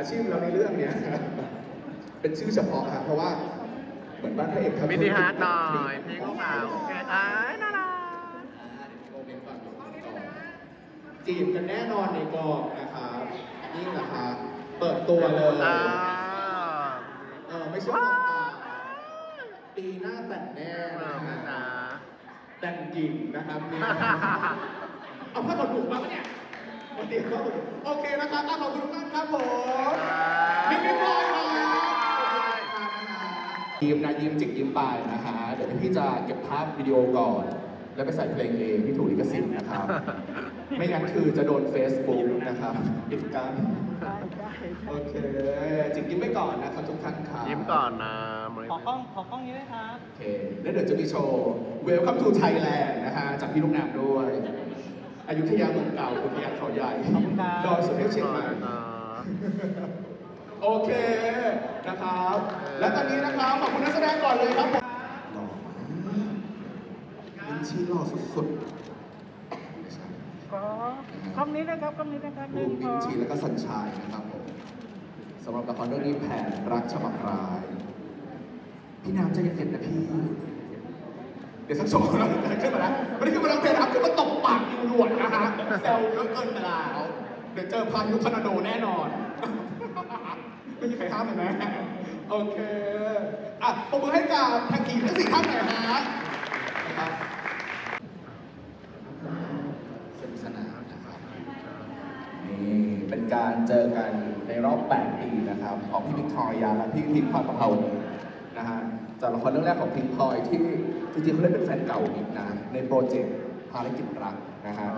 อาชีพเราในเรื่องเนี้ยเป็นชื่อเฉพาะครับเพราะว่าเหมือนบ้านพระเอกทำมินิฮาร์ดหน่อยพี่ลูกสาวโอเคอ้ายน่ารักโมเมนต์ก่อนโมเมนต์ก่อนจีบกันแน่นอนในกองนะครับนี่แหละครับเปิดตัวเลยอ่าเออไม่ใช่บอกตาปีหน้าแต่งแน่เอนะอฮะนะแต่งหญิงนะครับนี่เอาผ้าขนหนูมาปะเนี่ยวันเดียวก็โอเคนะครับอะขอบคุณทุกท่านครับผมมิกมิกบอยครับ ยิ้มนะยิ้มจิกยิ้มไปนะฮะเดี๋ยวพี่จะเก็บภาพวิดีโอก่อน แล้วไปใส่เพลงเองที่ถูกลิขสิทธิ์นะครับ ไม่งั้นคือจะโดน Facebook นะครับปิดกันโอเคจิกยิ้มไปก่อนนะครับทุกท่านครับยิ้มก่อนนะมริขอกล้องขอกล้องนี้ด้วยครับโอเคแล้วเดี๋ยวจะมีโชว์ Welcome to Thailand นะฮะจากพี่ลูกน้ำด้วยอยุธยาเมืองเก่าอุทยานเขาใหญ่ขอบคุณครับดอยสุเทพเชียงใหม่อ่า โอเคนะครับ และตอนนี้นะครับขอบคุณนักแสดงก่อนเลยครับผมหล่อมินชีหล่อสุดๆไม่ใช่ก็กล้องนี้นะครับกล้องนี้นะครับหรูนึ่งปสมิอนงชีแล้วก็สัญชายนะครับผมสำหรับละครเรื่องนี้แผนรักฉบับราย พี่น้ำใจะเย็นๆนะพี่ เดี๋ยวสักโชว์นะขึ้นมาแล้วไม่ได้ขึ้นมาแล้วเพลงครับขึ้นมาตบปากนิวหนวดนะฮะแซวเยอะเกินไปแล้วเดี๋ยวเจอพายุทอร์นาโดแน่นอน ไม่มีใครห้ามเลยนะโอเคอะปรบมือให้กับแท็กทีมทั้งสี่ท่านหน่อยฮะนะครับสนุกสนานนะครับนี่เป็นการเจอกันในรอบ 8 ปีนะครับ ของพี่พิกทอยาและพี่พิงพลอยประภาวดีนะฮะจากละครเรื่องแรกของพิงพลอยที่จริงๆเขาเล่นเป็นแฟนเก่าอีกนะในโปรเจกต์ภารกิจรักนะฮะ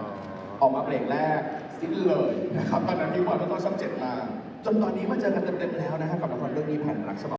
ออกมาเบรกแรก สิ้นเลยนะครับตอนนั้นพี่บอยก็ต้องช่องเจ็ดมา จนตอนนี้มาเจอกันเต็มๆแล้วนะครับกับละครเรื่องนี้แผนรักฉบับ